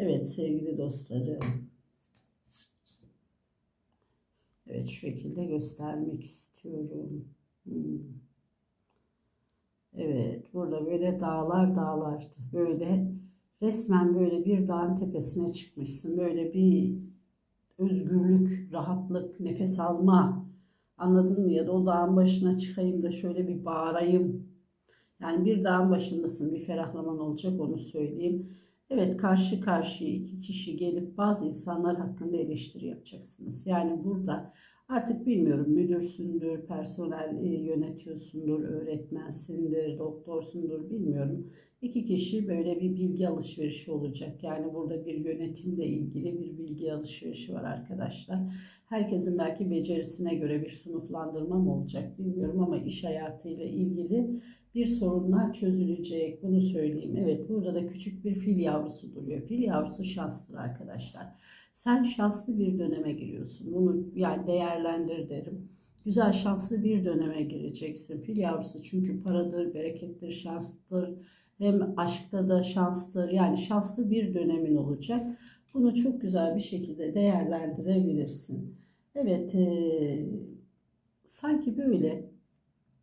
Evet sevgili dostlarım. Evet şu şekilde göstermek istiyorum. Hmm. Evet burada böyle dağlar dağlar böyle resmen böyle bir dağın tepesine çıkmışsın. Böyle bir özgürlük, rahatlık, nefes alma anladın mı? Ya da o dağın başına çıkayım da şöyle bir bağırayım. Yani bir dağın başındasın bir ferahlaman olacak onu söyleyeyim. Evet karşı karşıya iki kişi gelip bazı insanlar hakkında eleştiri yapacaksınız. Yani burada artık bilmiyorum müdürsündür, personel e, yönetiyorsundur, öğretmensindir, doktorsundur bilmiyorum. İki kişi böyle bir bilgi alışverişi olacak. Yani burada bir yönetimle ilgili bir bilgi alışverişi var arkadaşlar. Herkesin belki becerisine göre bir sınıflandırma mı olacak bilmiyorum ama iş hayatıyla ilgili bir sorunlar çözülecek. Bunu söyleyeyim. Evet burada da küçük bir fil yavrusu duruyor. Fil yavrusu şanslıdır arkadaşlar. Sen şanslı bir döneme giriyorsun. Bunu yani değerlendir derim. Güzel şanslı bir döneme gireceksin. Fil yavrusu çünkü paradır, berekettir, şanslıdır. Hem aşkta da şanstır. Yani şanslı bir dönemin olacak. Bunu çok güzel bir şekilde değerlendirebilirsin. Evet, e, sanki böyle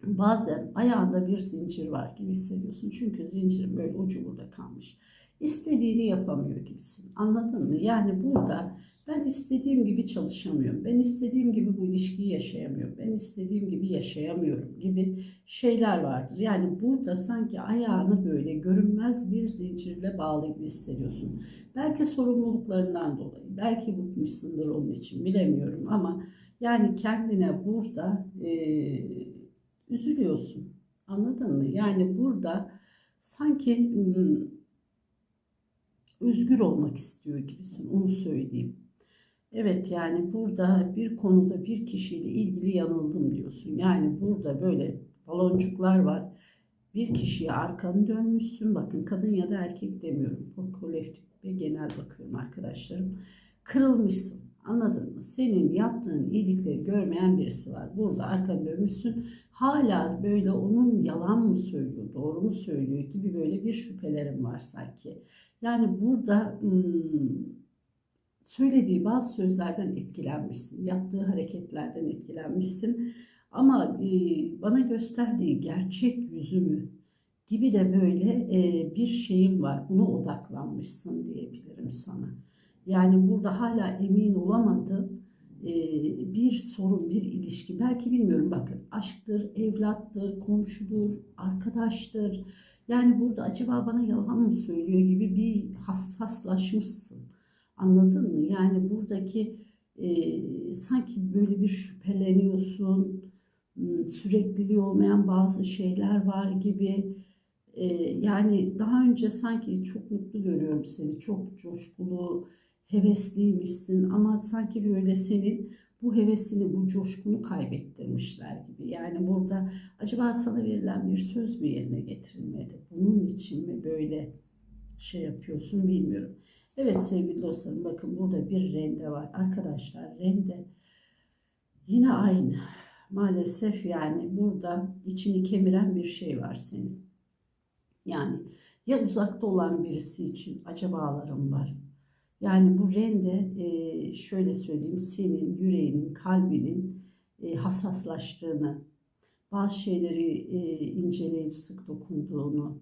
bazen ayağında bir zincir var gibi hissediyorsun. Çünkü zincirin böyle ucu burada kalmış. İstediğini yapamıyor gibisin. Anladın mı? Yani burada ben istediğim gibi çalışamıyorum. Ben istediğim gibi bu ilişkiyi yaşayamıyorum. Ben istediğim gibi yaşayamıyorum gibi şeyler vardır. Yani burada sanki ayağını böyle görünmez bir zincirle bağlı gibi hissediyorsun. Belki sorumluluklarından dolayı. Belki bıkmışsındır onun için bilemiyorum ama yani kendine burada eee üzülüyorsun. Anladın mı? Yani burada sanki ım, özgür olmak istiyor gibisin. Onu söyleyeyim. Evet yani burada bir konuda bir kişiyle ilgili yanıldım diyorsun. Yani burada böyle baloncuklar var. Bir kişiye arkanı dönmüşsün. Bakın kadın ya da erkek demiyorum. Kolektif ve genel bakıyorum arkadaşlarım. Kırılmışsın. Anladın mı? Senin yaptığın iyilikleri görmeyen birisi var. Burada arkanı dönmüşsün. Hala böyle onun yalan mı söylüyor, doğru mu söylüyor gibi böyle bir şüphelerim var sanki. Yani burada hmm, söylediği bazı sözlerden etkilenmişsin. Yaptığı hareketlerden etkilenmişsin. Ama e, bana gösterdiği gerçek yüzümü gibi de böyle e, bir şeyim var. Buna odaklanmışsın diyebilirim sana. Yani burada hala emin olamadın e, bir sorun, bir ilişki. Belki bilmiyorum bakın aşktır, evlattır, komşudur, arkadaştır. Yani burada acaba bana yalan mı söylüyor gibi bir hassaslaşmışsın. Anladın mı? Yani buradaki e, sanki böyle bir şüpheleniyorsun. Hmm, Sürekliliği olmayan bazı şeyler var gibi. E, yani daha önce sanki çok mutlu görüyorum seni. Çok coşkulu, hevesliymişsin ama sanki böyle senin bu hevesini, bu coşkunu kaybettirmişler gibi. Yani burada acaba sana verilen bir söz mü yerine getirilmedi? Bunun için mi böyle şey yapıyorsun bilmiyorum. Evet sevgili dostlarım bakın burada bir rende var. Arkadaşlar rende yine aynı. Maalesef yani burada içini kemiren bir şey var senin. Yani ya uzakta olan birisi için acabalarım var yani bu rende e, şöyle söyleyeyim senin yüreğinin, kalbinin e, hassaslaştığını, bazı şeyleri e, inceleyip sık dokunduğunu,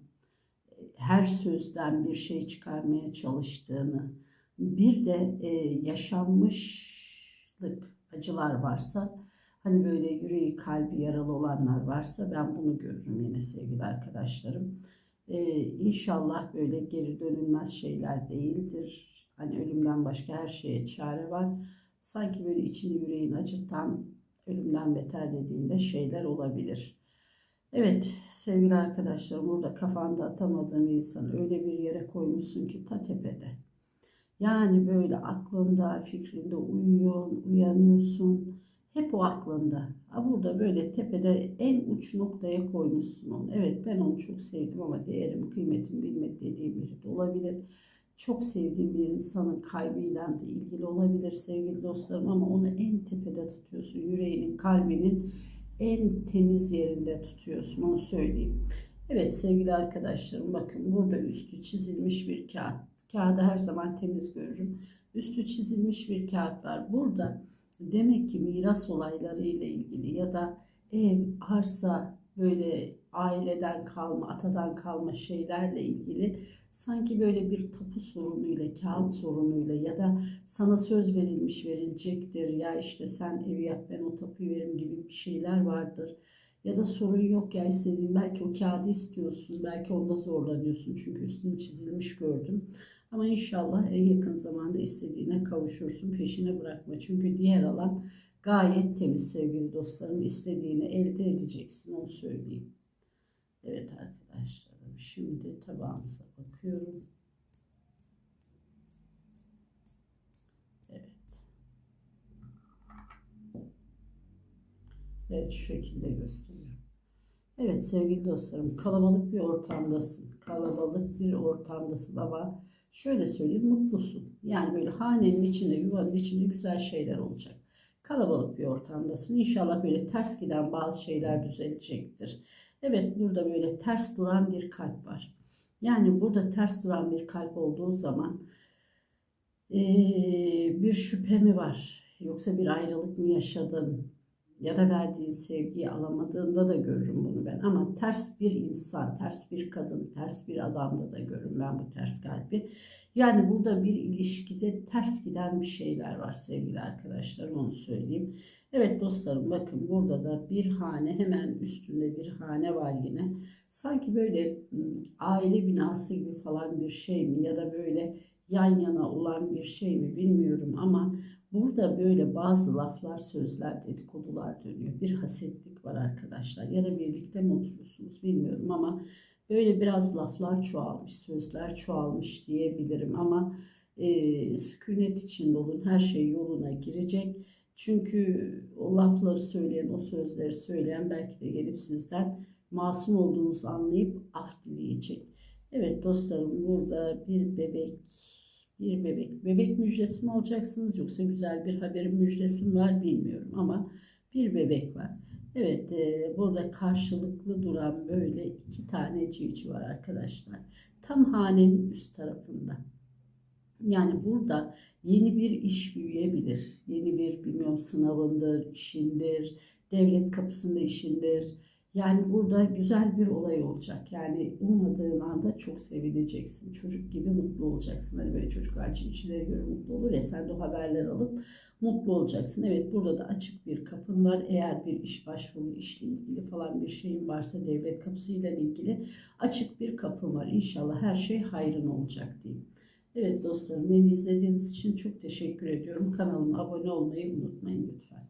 her sözden bir şey çıkarmaya çalıştığını, bir de yaşanmışlık acılar varsa, hani böyle yüreği kalbi yaralı olanlar varsa ben bunu görürüm yine sevgili arkadaşlarım. İnşallah böyle geri dönülmez şeyler değildir Hani ölümden başka her şeye çare var. Sanki böyle içini yüreğini acıtan ölümden beter dediğinde şeyler olabilir. Evet sevgili arkadaşlarım burada kafanda atamadığın insanı öyle bir yere koymuşsun ki ta tepede. Yani böyle aklında, fikrinde uyuyorsun, uyanıyorsun. Hep o aklında. Ha burada böyle tepede en uç noktaya koymuşsun onu. Evet ben onu çok sevdim ama değerim, kıymetim bilmek dediğim biri de olabilir. Çok sevdiğim bir insanın kaybıyla da ilgili olabilir sevgili dostlarım ama onu en tepede tutuyorsun. Yüreğinin, kalbinin en temiz yerinde tutuyorsun onu söyleyeyim. Evet sevgili arkadaşlarım bakın burada üstü çizilmiş bir kağıt. Kağıdı her zaman temiz görürüm. Üstü çizilmiş bir kağıt var. Burada demek ki miras olayları ile ilgili ya da ev, arsa böyle aileden kalma, atadan kalma şeylerle ilgili sanki böyle bir tapu sorunuyla, kağıt sorunuyla ya da sana söz verilmiş verilecektir ya işte sen evi yap ben o tapuyu veririm gibi bir şeyler vardır. Ya da sorun yok ya istediğin belki o kağıdı istiyorsun belki onda zorlanıyorsun çünkü üstünü çizilmiş gördüm. Ama inşallah en yakın zamanda istediğine kavuşursun peşine bırakma çünkü diğer alan gayet temiz sevgili dostlarım istediğini elde edeceksin onu söyleyeyim. Evet arkadaşlarım şimdi tabağımıza bakıyorum. Evet. Evet şu şekilde gösteriyorum. Evet sevgili dostlarım kalabalık bir ortamdasın. Kalabalık bir ortamdasın ama şöyle söyleyeyim mutlusun. Yani böyle hanenin içinde yuvanın içinde güzel şeyler olacak. Kalabalık bir ortamdasın. İnşallah böyle ters giden bazı şeyler düzelecektir. Evet burada böyle ters duran bir kalp var. Yani burada ters duran bir kalp olduğu zaman bir şüphe mi var? Yoksa bir ayrılık mı yaşadın? Ya da verdiğin sevgiyi alamadığında da görürüm bunu ben. Ama ters bir insan, ters bir kadın, ters bir adamda da görürüm ben bu ters kalbi. Yani burada bir ilişkide ters giden bir şeyler var sevgili arkadaşlar onu söyleyeyim. Evet dostlarım bakın burada da bir hane hemen üstünde bir hane var yine. Sanki böyle aile binası gibi falan bir şey mi ya da böyle yan yana olan bir şey mi bilmiyorum ama burada böyle bazı laflar, sözler, dedikodular dönüyor. Bir hasetlik var arkadaşlar ya da birlikte mi oturuyorsunuz bilmiyorum ama böyle biraz laflar çoğalmış, sözler çoğalmış diyebilirim ama e, sükunet içinde olun her şey yoluna girecek. Çünkü o lafları söyleyen, o sözleri söyleyen belki de gelip sizden masum olduğunuzu anlayıp af dileyecek. Evet dostlarım burada bir bebek, bir bebek. Bebek müjdesi mi alacaksınız yoksa güzel bir haberin müjdesi mi var bilmiyorum ama bir bebek var. Evet e, burada karşılıklı duran böyle iki tane civciv var arkadaşlar. Tam hanenin üst tarafında. Yani burada yeni bir iş büyüyebilir. Yeni bir bilmiyorum sınavındır, işindir, devlet kapısında işindir. Yani burada güzel bir olay olacak. Yani ummadığın anda çok sevineceksin. Çocuk gibi mutlu olacaksın. Hani böyle çocuklar civcivlere göre mutlu olur ya sen de o haberleri alıp mutlu olacaksın. Evet burada da açık bir kapın var. Eğer bir iş başvuru, işle ilgili falan bir şeyin varsa devlet kapısıyla ilgili açık bir kapın var. İnşallah her şey hayrın olacak diyeyim. Evet dostlarım beni izlediğiniz için çok teşekkür ediyorum. Kanalıma abone olmayı unutmayın lütfen.